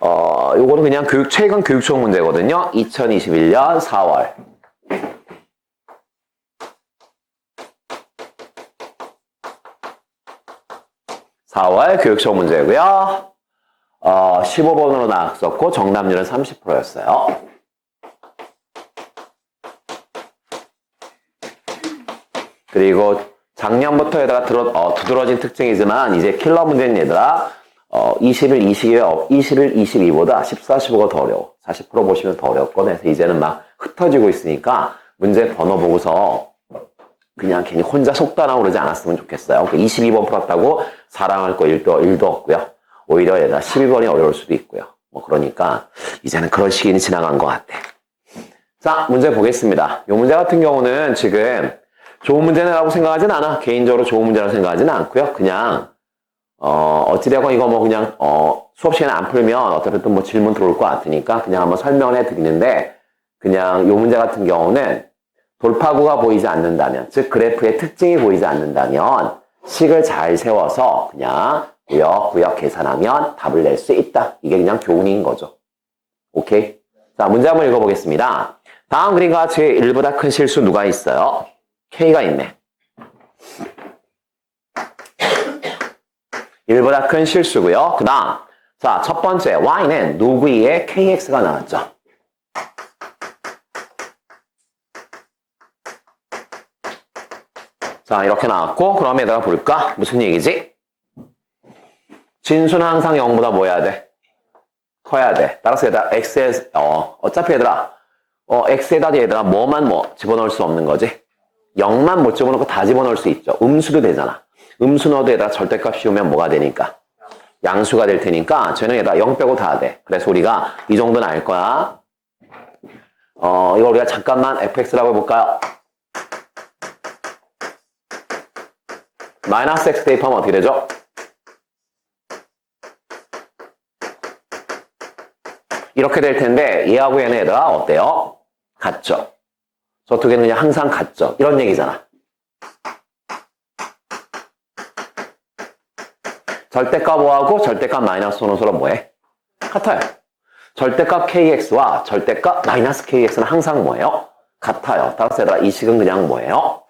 어, 요거는 그냥 교육, 최근 교육청 문제거든요. 2021년 4월. 4월 교육청 문제고요. 어, 15번으로 나왔었고 정답률은 30%였어요. 그리고 작년부터 얘들아 들어, 어, 두드러진 특징이지만 이제 킬러 문제는 얘들아 어, 21, 22가 21, 22보다 14, 15가 더 어려워. 40% 보시면 더 어렵거든. 그래서 이제는 막 흩어지고 있으니까 문제 번호 보고서 그냥 괜히 혼자 속단하고 그러지 않았으면 좋겠어요. 22번 풀었다고 사랑할 거 1도, 1도 없고요. 오히려 얘들아 12번이 어려울 수도 있고요. 뭐 그러니까 이제는 그런 시기는 지나간 것 같아. 자, 문제 보겠습니다. 이 문제 같은 경우는 지금 좋은 문제라고 생각하진 않아. 개인적으로 좋은 문제라고 생각하지는 않고요. 그냥 어, 어찌되건 이거 뭐 그냥 어, 수업 시간에 안 풀면 어떻게든 뭐 질문 들어올 것 같으니까 그냥 한번 설명을 해 드리는데 그냥 이 문제 같은 경우는 돌파구가 보이지 않는다면 즉 그래프의 특징이 보이지 않는다면 식을 잘 세워서 그냥 구역구역 계산하면 답을 낼 수 있다. 이게 그냥 교훈인 거죠. 오케이? 자, 문제 한번 읽어보겠습니다. 다음 그림과 같이 1보다 큰 실수 누가 있어요? K가 있네. 1보다 큰 실수고요. 그 다음 자, 첫 번째 Y는 누구의 KX가 나왔죠. 자, 이렇게 나왔고 그럼 얘들아 볼까? 무슨 얘기지? 진수는 항상 0보다 뭐 해야 돼? 커야 돼. 따라서 얘들아 X에 어, 어차피 얘들아 어, X에다 얘들아 뭐만 뭐 집어넣을 수 없는 거지? 0만 못 집어넣고 다 집어넣을 수 있죠. 음수도 되잖아. 음수 넣어도 얘들아 절대값 씌우면 뭐가 되니까? 양수가 될 테니까 쟤는 얘들아 0 빼고 다 돼. 그래서 우리가 이 정도는 알 거야. 어, 이거 우리가 잠깐만 fx라고 해볼까요? 마이너스 x 대입하면 어떻게 되죠? 이렇게 될 텐데 얘하고 얘는 얘들아 어때요? 같죠? 저 두 개는 그냥 항상 같죠? 이런 얘기잖아. 절대값 5하고 절대값 마이너스 5는 서로 뭐해? 같아요. 절대값 kx와 절대값 마이너스 kx는 항상 뭐예요? 같아요. 따라서 이 식은 그냥 뭐예요?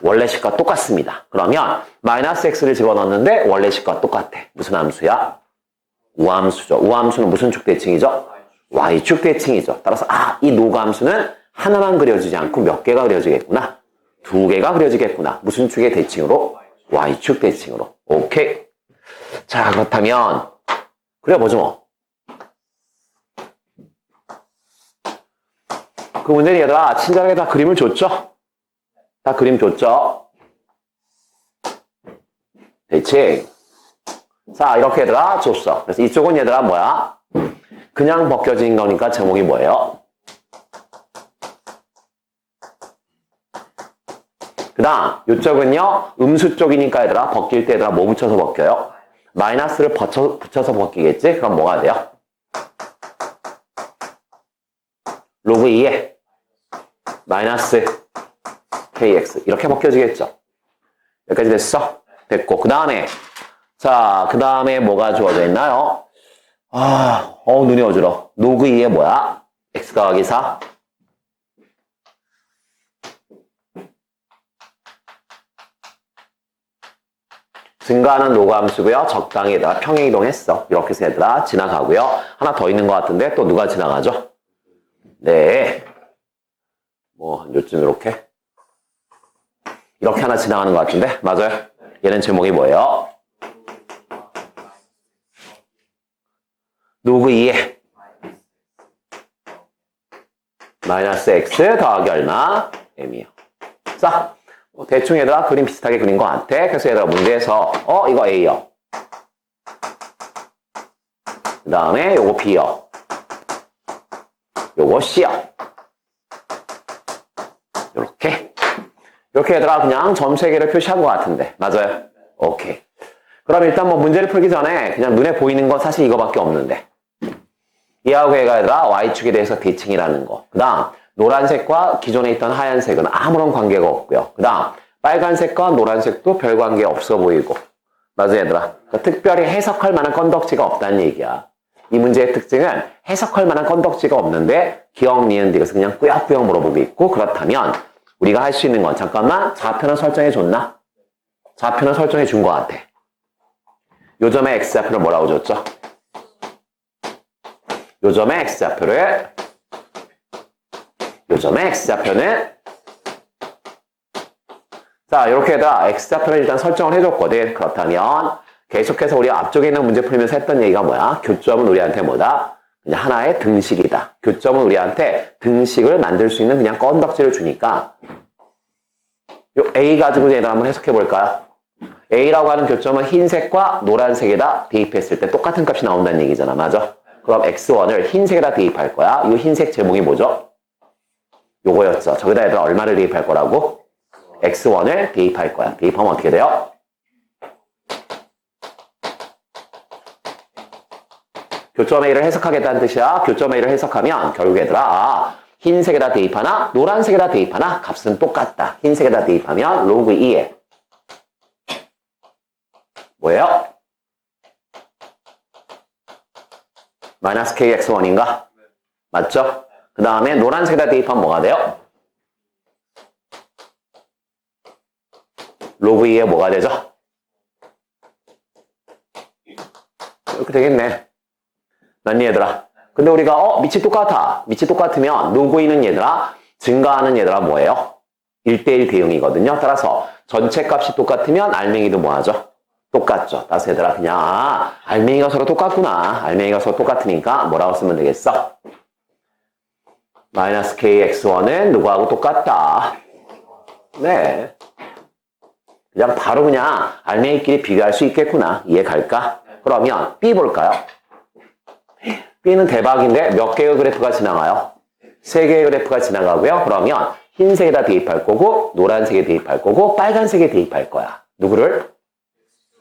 원래 식과 똑같습니다. 그러면 마이너스 x를 집어넣었는데 원래 식과 똑같아. 무슨 함수야? 우함수죠. 우함수는 무슨 축대칭이죠? y축 대칭이죠. 따라서 아, 이 노감수는 하나만 그려지지 않고 몇 개가 그려지겠구나. 두 개가 그려지겠구나. 무슨 축의 대칭으로? Y축 대칭으로. 오케이. 자, 그렇다면 그려보죠 뭐. 그 문제는 얘들아 친절하게 다 그림을 줬죠? 다 그림 줬죠? 대칭. 자, 이렇게 얘들아 줬어. 그래서 이쪽은 얘들아 뭐야? 그냥 벗겨진 거니까 제목이 뭐예요? 그 다음, 이쪽은요, 음수 쪽이니까 얘들아, 벗길 때 얘들아, 뭐 붙여서 벗겨요? 마이너스를 붙여, 붙여서 벗기겠지? 그럼 뭐가 돼요? 로그 2에 마이너스 kx. 이렇게 벗겨지겠죠? 여기까지 됐어? 됐고. 그 다음에, 자, 그 다음에 뭐가 주어져 있나요? 아, 어, 눈이 어지러. 로그 2에 뭐야? x 더하기 4. 증가하는 로그 함수고요. 적당히 얘들아 평행 이동했어. 이렇게 해서 얘들아 지나가고요. 하나 더 있는 것 같은데 또 누가 지나가죠? 네. 뭐, 한 요쯤 이렇게. 이렇게 하나 지나가는 것 같은데? 맞아요? 얘는 제목이 뭐예요? 로그 2에 마이너스 x 더하기 얼마? m이요. 자, 뭐 대충 얘들아 그림 비슷하게 그린 것 같아. 그래서 얘들아 문제에서 어 이거 a요. 그 다음에 요거 b요. 요거 c요. 요렇게 이렇게 얘들아 그냥 점세 개를 표시한 것 같은데 맞아요? 오케이. 그럼 일단 뭐 문제를 풀기 전에 그냥 눈에 보이는 건 사실 이거밖에 없는데 이하고 얘가 얘들아 y축에 대해서 대칭이라는 거. 그 다음 노란색과 기존에 있던 하얀색은 아무런 관계가 없고요. 그 다음 빨간색과 노란색도 별 관계 없어 보이고 맞아 얘들아. 그러니까 특별히 해석할 만한 건덕지가 없다는 얘기야. 이 문제의 특징은 해석할 만한 건덕지가 없는데 기억, 니은, 디귿을 그냥 꾸역꾸역 물어보고 있고 그렇다면 우리가 할 수 있는 건 잠깐만 좌표는 설정해 줬나? 좌표는 설정해 준 것 같아. 요점의 x좌표를 뭐라고 줬죠? 요점의 x좌표를 요점의 x좌표는 자 이렇게 해다 x좌표를 일단 설정을 해줬거든. 그렇다면 계속해서 우리 앞쪽에 있는 문제 풀면서 했던 얘기가 뭐야? 교점은 우리한테 뭐다? 그냥 하나의 등식이다. 교점은 우리한테 등식을 만들 수 있는 그냥 건덕지를 주니까 요 A 가지고 얘들 한번 해석해 볼까요? A라고 하는 교점은 흰색과 노란색에다 대입했을 때 똑같은 값이 나온다는 얘기잖아. 맞아? 그럼 X1을 흰색에다 대입할 거야. 이 흰색 제목이 뭐죠? 요거였죠. 저기다 얘들 얼마를 대입할 거라고? X1을 대입할 거야. 대입하면 어떻게 돼요? 교점 A를 해석하겠다는 뜻이야. 교점 A를 해석하면 결국 얘들아 아, 흰색에다 대입하나 노란색에다 대입하나 값은 똑같다. 흰색에다 대입하면 로그 2에 뭐예요? 마이너스 kx1인가? 맞죠? 그 다음에 노란색에다 대입하면 뭐가 돼요? 로그 2에 뭐가 되죠? 이렇게 되겠네. 맞니 얘들아? 근데 우리가 어 밑이 똑같아. 밑이 똑같으면 로그 2는 얘들아 증가하는 얘들아 뭐예요? 1대1 대응이거든요. 따라서 전체 값이 똑같으면 알맹이도 뭐하죠? 똑같죠. 따라서 얘들아 그냥 아, 알맹이가 서로 똑같구나. 알맹이가 서로 똑같으니까 뭐라고 쓰면 되겠어? 마이너스 kx1은 누구하고 똑같다. 네. 그냥 바로 그냥 알맹이끼리 비교할 수 있겠구나. 이해 갈까? 그러면 B 볼까요? B는 대박인데 몇 개의 그래프가 지나가요? 세 개의 그래프가 지나가고요. 그러면 흰색에다 대입할 거고 노란색에 대입할 거고 빨간색에 대입할 거야. 누구를?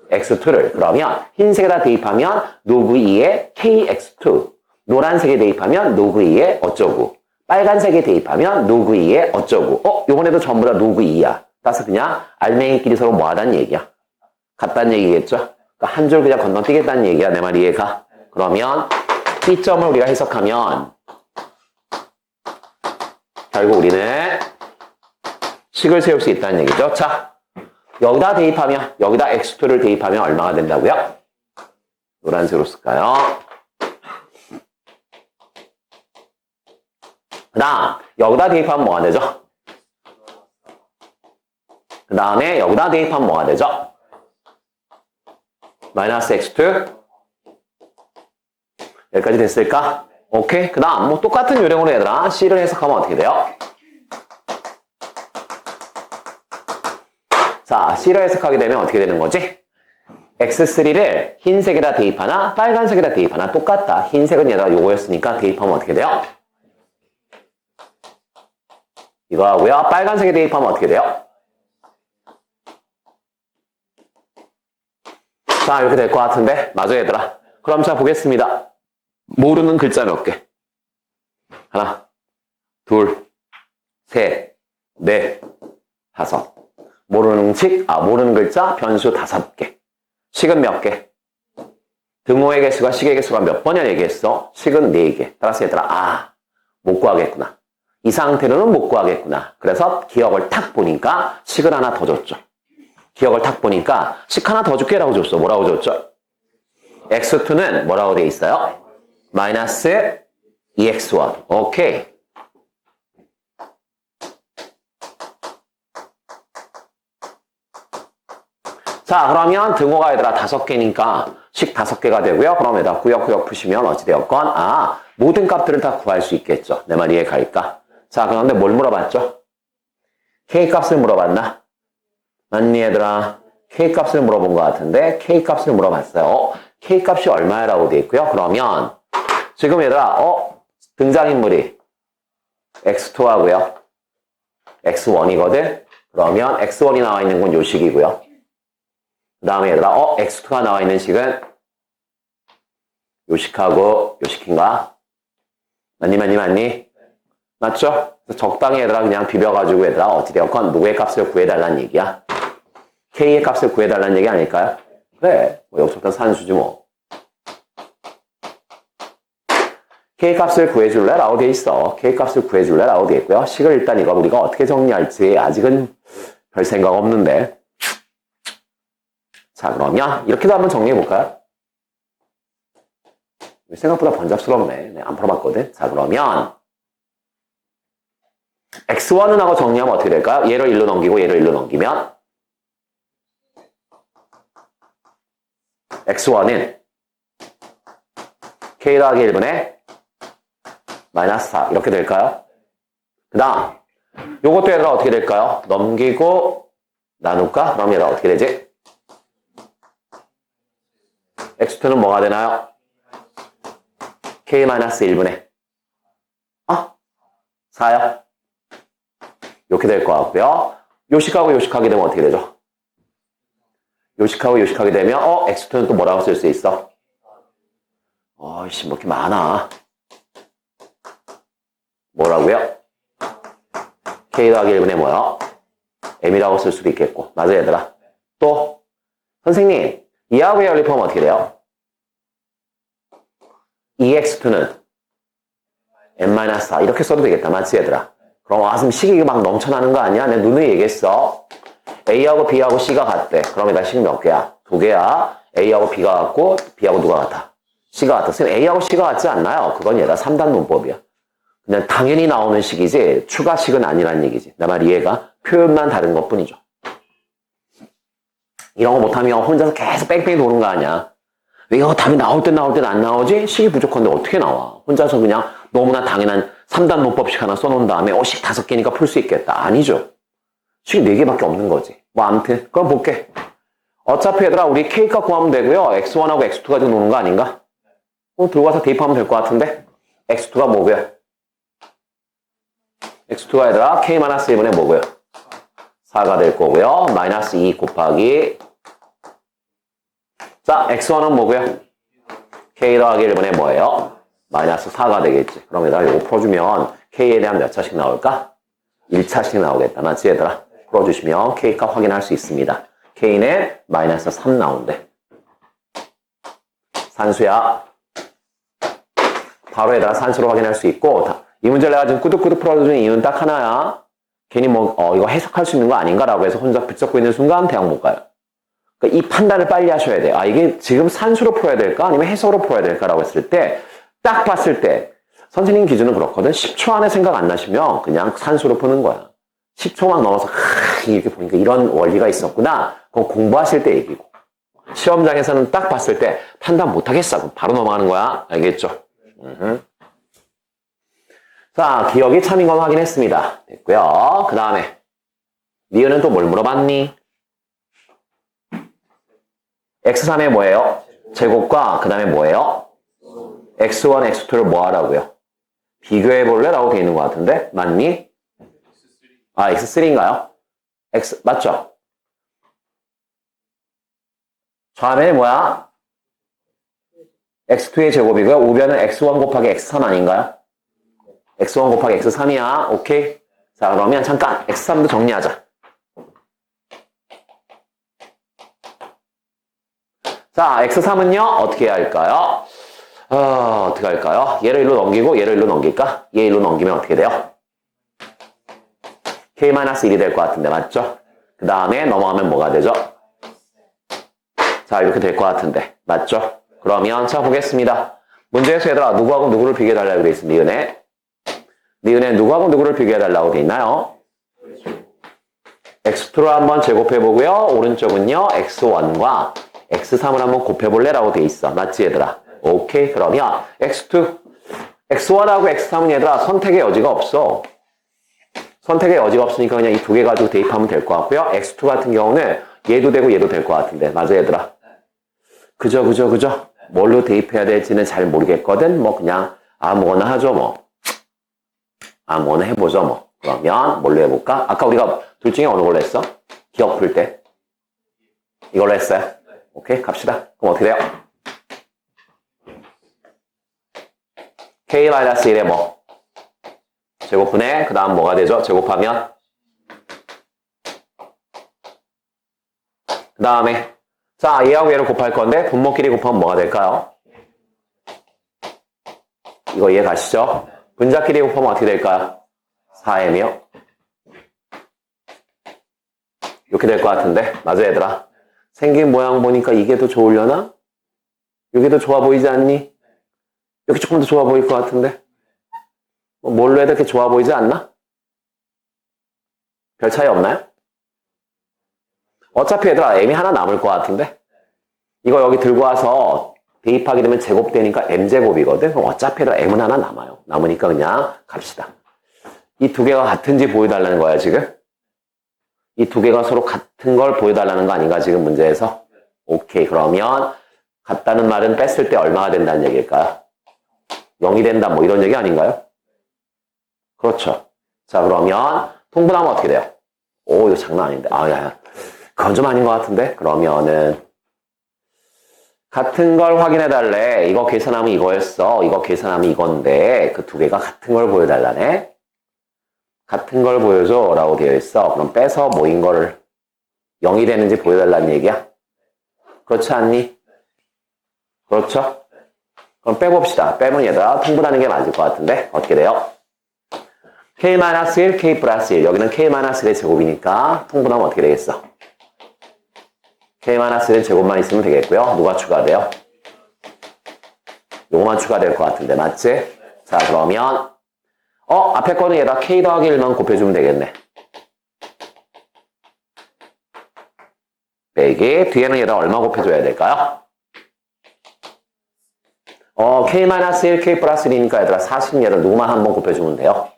x2를. 그러면 흰색에다 대입하면 노브 2의 kx2. 노란색에 대입하면 노브 2의 어쩌고. 빨간색에 대입하면 노브 2의 어쩌고. 어? 요번에도 전부 다 노브 2야. 따라서 그냥 알맹이끼리 서로 뭐 하다는 얘기야? 같다는 얘기겠죠? 그러니까 한 줄 그냥 건너뛰겠다는 얘기야. 내 말 이해가? 그러면 B점을 우리가 해석하면 결국 우리는 식을 세울 수 있다는 얘기죠. 자, 여기다 대입하면, 여기다 x2를 대입하면 얼마가 된다고요? 노란색으로 쓸까요? 그 다음, 여기다 대입하면 뭐가 되죠? 그 다음에 여기다 대입하면 뭐가 되죠? 마이너스 x2 여기까지 됐을까? 오케이. 그 다음, 뭐 똑같은 요령으로 얘들아, C를 해석하면 어떻게 돼요? 자, C를 해석하게 되면 어떻게 되는 거지? X3를 흰색에다 대입하나 빨간색에다 대입하나 똑같다. 흰색은 얘들아 요거였으니까 대입하면 어떻게 돼요? 이거 하고요. 빨간색에 대입하면 어떻게 돼요? 자, 이렇게 될 것 같은데. 맞아, 얘들아. 그럼 자, 보겠습니다. 모르는 글자 몇 개? 하나, 둘, 셋, 넷, 다섯. 모르는 식, 아, 모르는 글자 변수 다섯 개. 식은 몇 개? 등호의 개수가 식의 개수가 몇 번이나 얘기했어? 식은 네 개. 따라서 얘들아, 아, 못 구하겠구나. 이 상태로는 못 구하겠구나. 그래서 기억을 탁 보니까 식을 하나 더 줬죠. 기억을 탁 보니까 식 하나 더 줄게라고 줬어. 뭐라고 줬죠? x2는 뭐라고 돼 있어요? 마이너스 2x1. 오케이. 자, 그러면 등호가 얘들아 다섯 개니까 식 다섯 개가 되고요. 그럼 여기다 구역구역 푸시면 어찌되었건, 아, 모든 값들을 다 구할 수 있겠죠. 내 말 이해 갈까? 자, 그런데 뭘 물어봤죠? K 값을 물어봤나? 아니, 얘들아. K 값을 물어본 것 같은데, K 값을 물어봤어요. 어, K 값이 얼마라고 돼 있고요. 그러면, 지금 얘들아, 어, 등장인물이 X2 하고요. X1이거든? 그러면 X1이 나와 있는 건 요 식이고요. 그 다음에 얘들아, 어, X2가 나와 있는 식은 요 식하고 요 식인가? 맞니, 맞니, 맞니? 맞죠? 적당히 얘들아 그냥 비벼가지고 얘들아 어찌되었건 누구의 값을 구해달라는 얘기야? K의 값을 구해달라는 얘기 아닐까요? 그래. 뭐 여기서부터 산수지 뭐. K 값을 구해줄래? 라고 돼 있어. K 값을 구해줄래? 라고 돼 있고요. 식을 일단 이거 우리가 어떻게 정리할지 아직은 별 생각 없는데. 자, 그러면 이렇게도 한번 정리해 볼까요? 생각보다 번잡스럽네. 네, 안 풀어봤거든. 자, 그러면 x1은 하고 정리하면 어떻게 될까요? 얘를 1로 넘기고 얘를 1로 넘기면 x1은 k 더하기 1분의 마이너스 4 이렇게 될까요? 그 다음 요것도 얘들아 어떻게 될까요? 넘기고 나눌까? 그럼 얘들아 어떻게 되지? x2는 뭐가 되나요? k-1분의 아? 4요? 이렇게 될 것 같고요. 요식하고 요식하게 되면 어떻게 되죠? 요식하고 요식하게 되면 어? x2는 또 뭐라고 쓸 수 있어? 어이씨 뭐 이렇게 많아. 뭐라고요? k 더하기 1분의 뭐요? m이라고 쓸 수도 있겠고 맞아 얘들아. 또 선생님 이하고 연립하면 어떻게 돼요? 2x2는 n-4 이렇게 써도 되겠다 맞지 얘들아 그럼 와서 식이 막 넘쳐나는 거 아니야? 내 눈에 얘기했어 A하고 B하고 C가 같대 그럼 얘가 식몇 개야? 두 개야 A하고 B가 같고 B하고 누가 같아? C가 같아 선생님 A하고 C가 같지 않나요? 그건 얘가 3단 문법이야 그냥 당연히 나오는 식이지 추가식은 아니란 얘기지 내 말 이해가? 표현만 다른 것 뿐이죠 이런 거 못하면 혼자서 계속 뺑뺑이 도는 거 아니야 이거 답이 나올 땐 나올 땐 안 나오지? 식이 부족한데 어떻게 나와? 혼자서 그냥 너무나 당연한 3단 문법식 하나 써놓은 다음에 어, 식 다섯 개니까 풀 수 있겠다. 아니죠. 식네 개밖에 없는 거지. 뭐 아무튼 그럼 볼게. 어차피 얘들아 우리 K값 구하면 되고요. X1하고 X2 가지고 노는 거 아닌가? 어, 들어가서 대입하면 될 것 같은데 X2가 뭐고요? X2가 얘들아 K-1분의 뭐고요? 4가 될 거고요. 마이너스 2 곱하기 자, x1은 뭐고요? k 더하기 1분의 뭐예요? 마이너스 4가 되겠지. 그럼 얘들아 이거 풀어주면 k에 대한 몇 차씩 나올까? 1차씩 나오겠다. 맞지 얘들아? 풀어주시면 k값 확인할 수 있습니다. k는 마이너스 3 나온대. 산수야. 바로 얘들아 산수로 확인할 수 있고 이 문제를 내가 지금 꾸덕꾸덕 풀어주는 이유는 딱 하나야. 괜히 뭐 어, 이거 해석할 수 있는 거 아닌가라고 해서 혼자 붙잡고 있는 순간 대학 못 가요. 그러니까 이 판단을 빨리 하셔야 돼요. 아, 이게 지금 산수로 풀어야 될까? 아니면 해석으로 풀어야 될까라고 했을 때, 딱 봤을 때, 선생님 기준은 그렇거든. 10초 안에 생각 안 나시면 그냥 산수로 푸는 거야. 10초만 넘어서, 하, 이렇게 보니까 이런 원리가 있었구나. 그거 공부하실 때 얘기고. 시험장에서는 딱 봤을 때 판단 못 하겠어. 그럼 바로 넘어가는 거야. 알겠죠? 자, 기억이 참인 건 확인했습니다. 됐고요. 그 다음에, 니은은 또 뭘 물어봤니? x3에 뭐예요? 제곱과 그 다음에 뭐예요? X1, x2를 뭐 하라고요? 비교해 볼래? 라고 돼 있는 것 같은데 맞니? 아 x3인가요? x 맞죠? 좌면이 뭐야? x2의 제곱이고요. 우변은 x1 곱하기 x3 아닌가요? x1 곱하기 x3이야. 오케이? 자 그러면 잠깐 x3도 정리하자. 자, x3은요, 어떻게 해야 할까요? 어, 어떻게 할까요? 얘를 일로 넘기고 얘를 일로 넘길까? 얘 일로 넘기면 어떻게 돼요? k-1이 될 것 같은데, 맞죠? 그 다음에 넘어가면 뭐가 되죠? 자, 이렇게 될 것 같은데, 맞죠? 그러면 자, 보겠습니다. 문제에서 얘들아, 누구하고 누구를 비교해달라고 돼 있어, 니은에? 니은에 누구하고 누구를 비교해달라고 돼 있나요? x2로 한번 제곱해보고요. 오른쪽은요, x1과 x3을 한번 곱해볼래라고 돼 있어. 맞지 얘들아? 오케이. 그러면 x2, x1하고 x3은 얘들아 선택의 여지가 없어. 선택의 여지가 없으니까 그냥 이 두 개 가지고 대입하면 될 것 같고요. x2 같은 경우는 얘도 되고 얘도 될 것 같은데. 맞아 얘들아? 그죠 그죠 그죠? 뭘로 대입해야 될지는 잘 모르겠거든. 뭐 그냥 아무거나 하죠 뭐. 아무거나 해보죠 뭐. 그러면 뭘로 해볼까? 아까 우리가 둘 중에 어느 걸로 했어? 기억 풀 때. 이걸로 했어요? 오케이, 갑시다. 그럼 어떻게 돼요? K-1의 뭐? 제곱분의, 그 다음 뭐가 되죠? 제곱하면? 그 다음에, 자, 얘하고 얘를 곱할 건데 분모끼리 곱하면 뭐가 될까요? 이거 이해 가시죠? 분자끼리 곱하면 어떻게 될까요? 4m이요. 이렇게 될 것 같은데 맞아 얘들아? 생긴 모양 보니까 이게 더 좋으려나? 이게 더 좋아 보이지 않니? 여기 조금 더 좋아 보일 것 같은데? 뭐 뭘로 해도 이렇게 좋아 보이지 않나? 별 차이 없나요? 어차피 얘들아 m이 하나 남을 것 같은데? 이거 여기 들고 와서 대입하게 되면 제곱되니까 m제곱이거든? 그럼 어차피 얘들아 m은 하나 남아요. 남으니까 그냥 갑시다. 이 두 개가 같은지 보여달라는 거야 지금? 이 두 개가 서로 같은 걸 보여달라는 거 아닌가 지금 문제에서? 오케이 그러면 같다는 말은 뺐을 때 얼마가 된다는 얘기일까요? 0이 된다 뭐 이런 얘기 아닌가요? 그렇죠. 자 그러면 통분하면 어떻게 돼요? 오 이거 장난 아닌데 아야 그건 좀 아닌 것 같은데 그러면은 같은 걸 확인해 달래 이거 계산하면 이거였어 이거 계산하면 이건데 그 두 개가 같은 걸 보여달라네 같은 걸 보여줘 라고 되어 있어 그럼 빼서 모인 거를 0이 되는지 보여달라는 얘기야 그렇지 않니? 그렇죠? 그럼 빼봅시다 빼면 얘들아 통분하는 게 맞을 것 같은데 어떻게 돼요? k-1, k 플러스 1 여기는 k-1의 제곱이니까 통분하면 어떻게 되겠어? k-1의 제곱만 있으면 되겠고요 누가 추가돼요? 요거만 추가될 것 같은데 맞지? 자 그러면 어 앞에 거는 얘다 k 더하기 1만 곱해주면 되겠네 빼기 뒤에는 얘다 얼마 곱해줘야 될까요? 어 k-1, k 플러스 1이니까 얘들아 40얘를 누구만 한 번 곱해주면 돼요?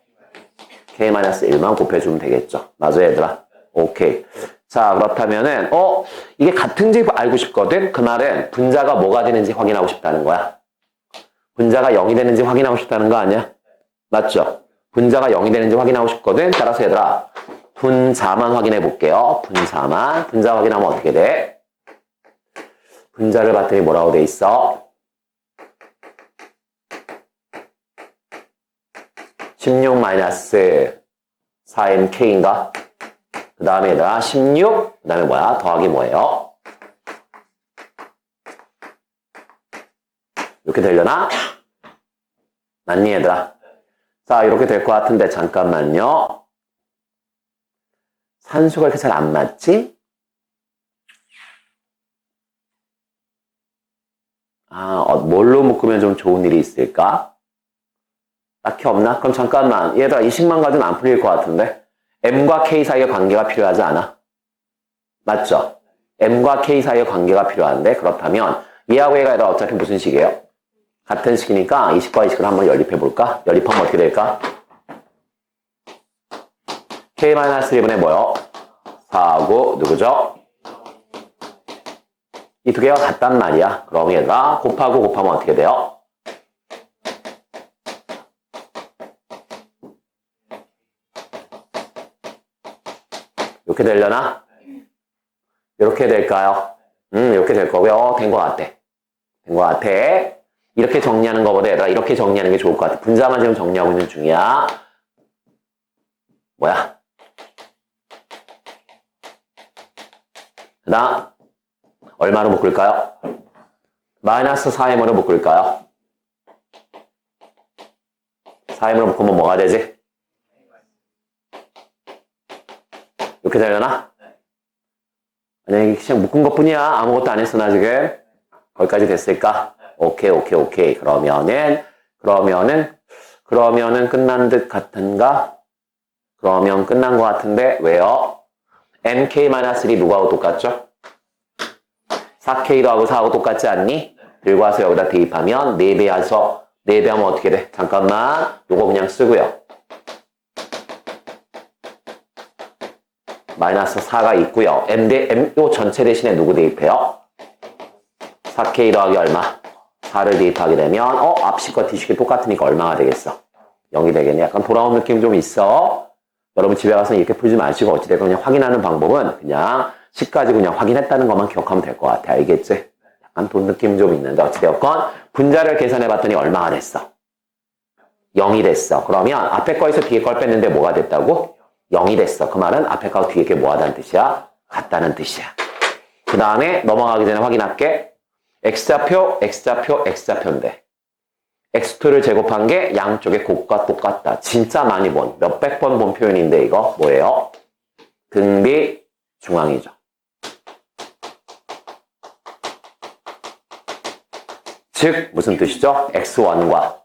k-1만 곱해주면 되겠죠. 맞아 얘들아? 오케이. 자 그렇다면은 어 이게 같은지 알고 싶거든? 그 말은 분자가 뭐가 되는지 확인하고 싶다는 거야. 분자가 0이 되는지 확인하고 싶다는 거 아니야? 맞죠? 분자가 0이 되는지 확인하고 싶거든? 따라서 얘들아 분자만 확인해 볼게요. 분자만. 분자 확인하면 어떻게 돼? 분자를 봤더니 뭐라고 돼 있어? 16 마이너스 4m k인가? 그 다음에 얘들아 16, 그 다음에 뭐야? 더하기 뭐예요? 이렇게 되려나? 맞니 얘들아? 자 이렇게 될 것 같은데 잠깐만요. 산수가 이렇게 잘 안 맞지? 아, 어, 뭘로 묶으면 좀 좋은 일이 있을까? 딱히 없나? 그럼 잠깐만. 얘들아, 20만 가지는 안 풀릴 것 같은데? M과 K 사이의 관계가 필요하지 않아? 맞죠? M과 K 사이의 관계가 필요한데, 그렇다면, 얘하고 얘가 얘들아 어차피 무슨 식이에요? 같은 식이니까 20과 20을 한번 연립해 볼까? 연립하면 어떻게 될까? K-1분의 뭐요? 4하고, 누구죠? 이 두 개가 같단 말이야. 그럼 얘들아, 곱하고 곱하면 어떻게 돼요? 이렇게 되려나? 이렇게 될까요? 음, 이렇게 될 거고요. 된 것 같아. 된 것 같아. 이렇게 정리하는 것보다 얘들아, 이렇게 정리하는 게 좋을 것 같아. 분자만 지금 정리하고 있는 중이야. 뭐야? 그 다음, 얼마로 묶을까요? 마이너스 4m으로 묶을까요? 4m으로 묶으면 뭐가 되지? 이렇게 되려나? 아니, 그냥 묶은 것 뿐이야. 아무것도 안 했어, 나 지금. 거기까지 됐을까? 오케이, 오케이, 오케이. 그러면은, 그러면은, 그러면은 끝난 듯 같은가? 그러면 끝난 것 같은데, 왜요? nk-3 누구하고 똑같죠? 4k도 하고 4하고 똑같지 않니? 들고 와서 여기다 대입하면 4배 해서 4배 하면 어떻게 돼? 잠깐만, 요거 그냥 쓰고요. 마이너스 4가 있고요. m 대 m 요 전체 대신에 누구 대입해요? 4k 더하기 얼마? 4를 대입하게 되면 어 앞식과 뒤식이 똑같으니까 얼마가 되겠어? 0이 되겠네. 약간 돌아온 느낌 좀 있어. 여러분 집에 가서 이렇게 풀지 마시고 어찌됐건 그냥 확인하는 방법은 그냥 식까지 그냥 확인했다는 것만 기억하면 될 것 같아. 알겠지? 약간 돈 느낌 좀 있는데 어찌되었건 분자를 계산해 봤더니 얼마가 됐어? 0이 됐어. 그러면 앞에 거에서 뒤에 걸 뺐는데 뭐가 됐다고? 0이 됐어. 그 말은 앞에 거하고 뒤에 게 뭐하다는 뜻이야? 같다는 뜻이야. 그그 다음에 넘어가기 전에 확인할게. x좌표, x좌표, x좌표인데. x2를 제곱한 게 양쪽의 곱과 똑같다. 진짜 많이 본, 몇백 번 본 표현인데 이거 뭐예요? 등비 중앙이죠. 즉 무슨 뜻이죠? x1과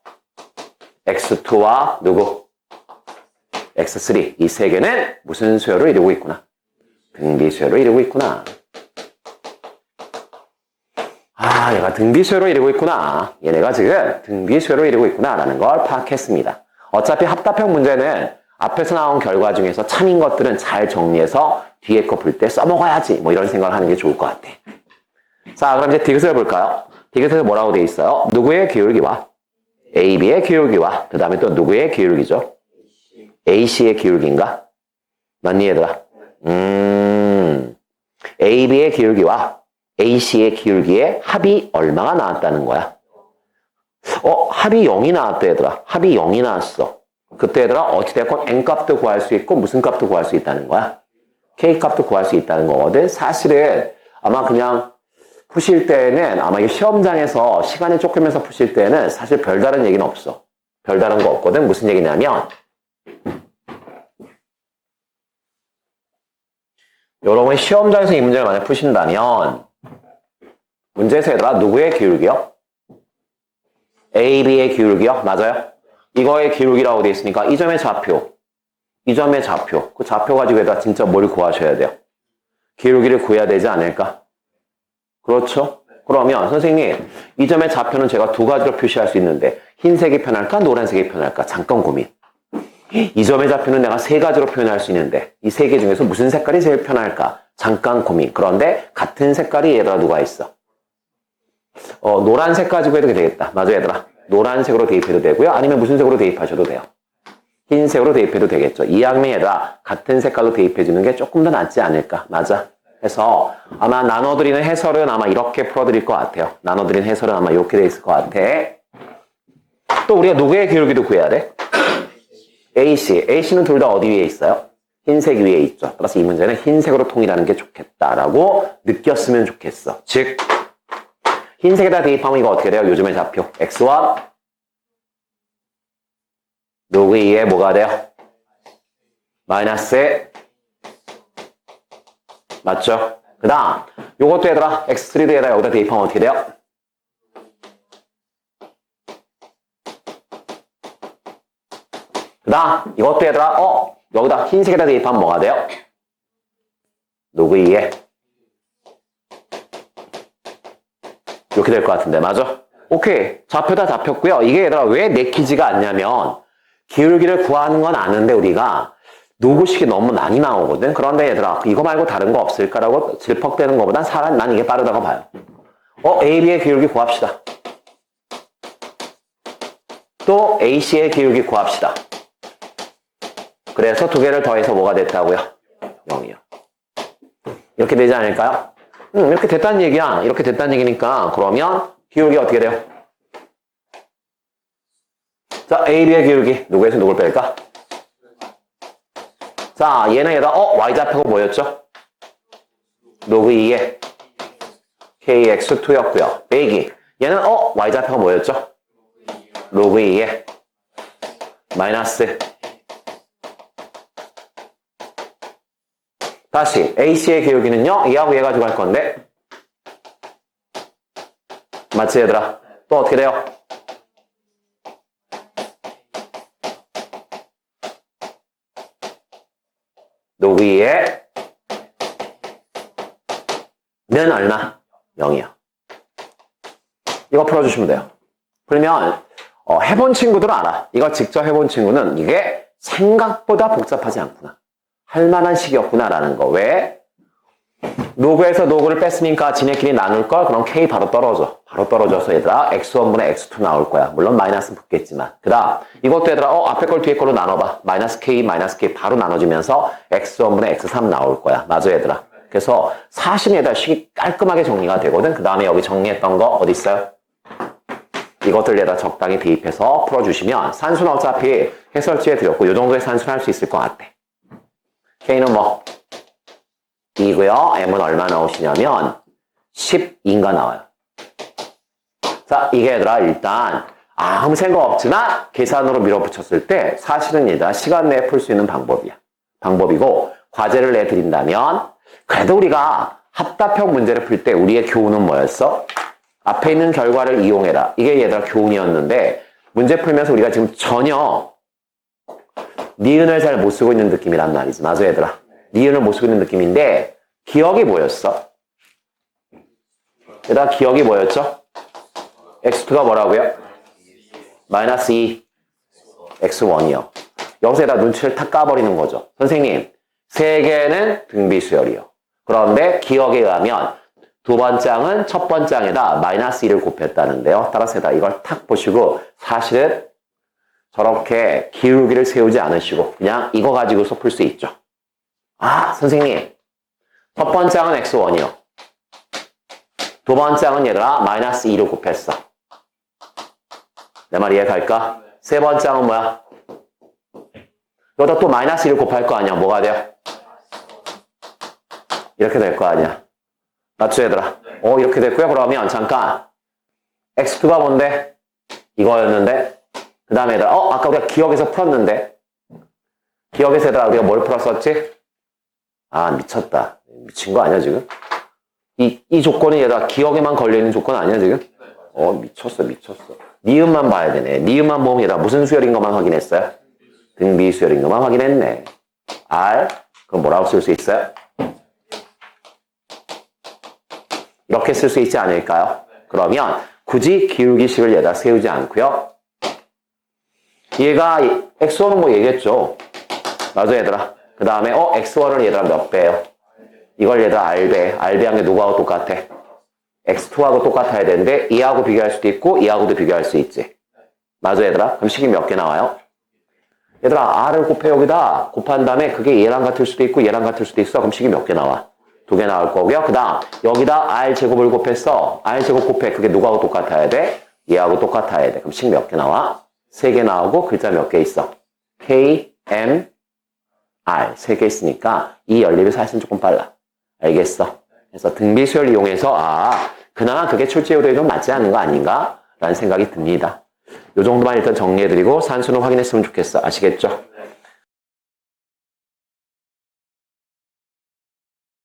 x2와 누구? X3 이 세 개는 무슨 수열을 이루고 있구나. 등비 수열을 이루고 있구나. 아, 얘가 등비 수열을 이루고 있구나. 얘네가 지금 등비 수열을 이루고 있구나라는 걸 파악했습니다. 어차피 합답형 문제는 앞에서 나온 결과 중에서 참인 것들은 잘 정리해서 뒤에 거풀때 써먹어야지. 뭐 이런 생각을 하는 게 좋을 것 같아. 자, 그럼 이제 디귿을 볼까요? 디귿에서 뭐라고 돼 있어요? 누구의 기울기와 AB의 기울기와 그 다음에 또 누구의 기울기죠? AC의 기울기인가? 맞니 얘들아? 음, AB의 기울기와 AC의 기울기의 합이 얼마가 나왔다는 거야? 어, 합이 0이 나왔다 얘들아. 합이 0이 나왔어. 그때 얘들아 어찌됐건 n값도 구할 수 있고 무슨 값도 구할 수 있다는 거야? k값도 구할 수 있다는 거거든. 사실은 아마 그냥 푸실 때는 아마 이 시험장에서 시간이 조금해서 푸실 때는 사실 별다른 얘기는 없어. 별다른 거 없거든. 무슨 얘기냐면 여러분이 시험장에서 이 문제를 만약 푸신다면 문제에서 얘들아 누구의 기울기요? A, B의 기울기요? 맞아요? 이거의 기울기라고 되어 있으니까 이 점의 좌표 이 점의 좌표 그 좌표 가지고 얘들아 진짜 뭘 구하셔야 돼요? 기울기를 구해야 되지 않을까? 그렇죠? 그러면 선생님 이 점의 좌표는 제가 두 가지로 표시할 수 있는데 흰색이 편할까 노란색이 편할까? 잠깐 고민 이 점의 좌표는 내가 세 가지로 표현할 수 있는데 이 세 개 중에서 무슨 색깔이 제일 편할까? 잠깐 고민 그런데 같은 색깔이 얘들아 누가 있어? 어, 노란색 가지고 해도 되겠다. 맞아, 얘들아. 노란색으로 대입해도 되고요. 아니면 무슨 색으로 대입하셔도 돼요. 흰색으로 대입해도 되겠죠. 이 학명에다 같은 색깔로 대입해주는 게 조금 더 낫지 않을까. 맞아. 해서 아마 나눠드리는 해설은 아마 이렇게 풀어드릴 것 같아요. 나눠드리는 해설은 아마 이렇게 돼 있을 것 같아. 또 우리가 누구의 기울기도 구해야 돼? AC. AC는 둘 다 어디 위에 있어요? 흰색 위에 있죠. 따라서 이 문제는 흰색으로 통일하는 게 좋겠다라고 느꼈으면 좋겠어. 즉, 흰색에다 대입하면 이거 어떻게 돼요? 요즘의 좌표. x와 누구 이에 뭐가 돼요? 마이너스 맞죠? 그 다음 요것도 얘들아 x3도 얘들아 여기다 대입하면 어떻게 돼요? 그 다음 이것도 얘들아 어? 여기다 흰색에다 대입하면 뭐가 돼요? 누구 이에 이렇게 될 것 같은데 맞아? 오케이 좌표 다 잡혔고요 이게 얘들아 왜 내키지가 않냐면 기울기를 구하는 건 아는데 우리가 노구식이 너무 많이 나오거든 그런데 얘들아 이거 말고 다른 거 없을까라고 질퍽대는 것보단 사람 난 이게 빠르다고 봐요 어 AB의 기울기 구합시다 또 AC의 기울기 구합시다 그래서 두 개를 더해서 뭐가 됐다고요? 0이요 이렇게 되지 않을까요? 음, 이렇게 됐다는 얘기야. 이렇게 됐다는 얘기니까 그러면 기울기 어떻게 돼요? 자, AB의 기울기 누구에서 누굴 뺄까? 자, 얘는 얘다 어? Y좌표가 뭐였죠? 로그 2에 KX2였고요. 빼기 얘는 어? Y좌표가 뭐였죠? 로그 2에 마이너스 다시 AC의 기울기는요. 얘하고 얘 가지고 할 건데 맞지 얘들아? 또 어떻게 돼요? 노기의 는 얼마? 0이요. 이거 풀어주시면 돼요. 풀면 어, 해본 친구들은 알아. 이거 직접 해본 친구는 이게 생각보다 복잡하지 않구나. 할 만한 식이었구나라는 거. 왜? 로그에서 로그를 뺐으니까 지네끼리 나눌 걸 그럼 K 바로 떨어져. 바로 떨어져서 얘들아 X1분의 X2 나올 거야. 물론 마이너스 붙겠지만. 그 다음 이것도 얘들아 어 앞에 걸 뒤에 걸로 나눠 봐. 마이너스 K 마이너스 K 바로 나눠지면서 X1분의 X3 나올 거야. 맞아 얘들아. 그래서 사심에다 식이 깔끔하게 정리가 되거든. 그 다음에 여기 정리했던 거 어디 있어요? 이것들 에다 적당히 대입해서 풀어주시면 산수는 어차피 해설지에 드렸고 이 정도의 산수는 할 수 있을 것 같아. K는 뭐? 2고요. M은 얼마 나오시냐면 12인가 나와요. 자, 이게 얘들아, 일단, 아무 생각 없지만 계산으로 밀어붙였을 때 사실은 얘들아, 시간 내에 풀 수 있는 방법이야. 방법이고, 과제를 내드린다면, 그래도 우리가 합답형 문제를 풀 때 우리의 교훈은 뭐였어? 앞에 있는 결과를 이용해라. 이게 얘들아 교훈이었는데, 문제 풀면서 우리가 지금 전혀 니은을 잘 못 쓰고 있는 느낌이란 말이지. 맞아, 얘들아. 니은을 못 쓰고 있는 느낌인데, 기억이 뭐였어? 얘들아, 기억이 뭐였죠? x2가 뭐라고요? 마이너스 2, x1이요. 여기서에다 눈치를 탁 까버리는 거죠. 선생님, 세 개는 등비수열이요. 그런데 기억에 의하면 두 번 장은 첫 번 장에다 마이너스 2를 곱했다는데요. 따라서 에다 이걸 탁 보시고 사실은 저렇게 기울기를 세우지 않으시고 그냥 이거 가지고서 풀 수 있죠. 아, 선생님. 첫 번장은 x1이요. 두 번장은 얘들아 마이너스 2를 곱했어. 내 말 이해갈까? 세 번장은 뭐야? 여기다 또 마이너스 1을 곱할 거 아니야. 뭐가 돼요? 이렇게 될 거 아니야. 맞죠, 얘들아? 어, 이렇게 됐고요. 그러면 잠깐. x2가 뭔데? 이거였는데. 그 다음에 얘들아, 어, 아까 우리가 기억에서 풀었는데. 기억에서 얘들아, 우리가 뭘 풀었었지? 아, 미쳤다. 미친 거 아니야, 지금? 이, 이 조건이 얘들아, 기억에만 걸려있는 조건 아니야, 지금? 어, 미쳤어, 미쳤어. 니은만 봐야 되네. 니은만 보면 얘들아, 무슨 수열인 것만 확인했어요? 등비 수열인 것만 확인했네. R, 그럼 뭐라고 쓸 수 있어요? 이렇게 쓸 수 있지 않을까요? 그러면 굳이 기울기식을 얘다 세우지 않고요. 얘가 x1은 뭐 얘기했죠. 맞아 얘들아. 그 다음에 어 x1은 얘들아 몇 배예요? 이걸 얘들아 r배. r배한 게 누구하고 똑같아? x2하고 똑같아야 되는데 이하고 비교할 수도 있고 이하고도 비교할 수 있지. 맞아 얘들아. 그럼 식이 몇 개 나와요? 얘들아 r을 곱해 여기다 곱한 다음에 그게 얘랑 같을 수도 있고 얘랑 같을 수도 있어. 그럼 식이 몇 개 나와? 두 개 나올 거고요. 그 다음 여기다 r 제곱을 곱했어. r 제곱 곱해. 그게 누구하고 똑같아야 돼? 얘하고 똑같아야 돼. 그럼 식 몇 개 나와? 세 개 나오고 글자 몇 개 있어? k, m, r 세 개 있으니까 이 연립이 사실 조금 빨라. 알겠어? 그래서 등비수열 이용해서 아 그나마 그게 출제율에 좀 맞지 않는 거 아닌가? 라는 생각이 듭니다. 요 정도만 일단 정리해드리고 산수는 확인했으면 좋겠어. 아시겠죠?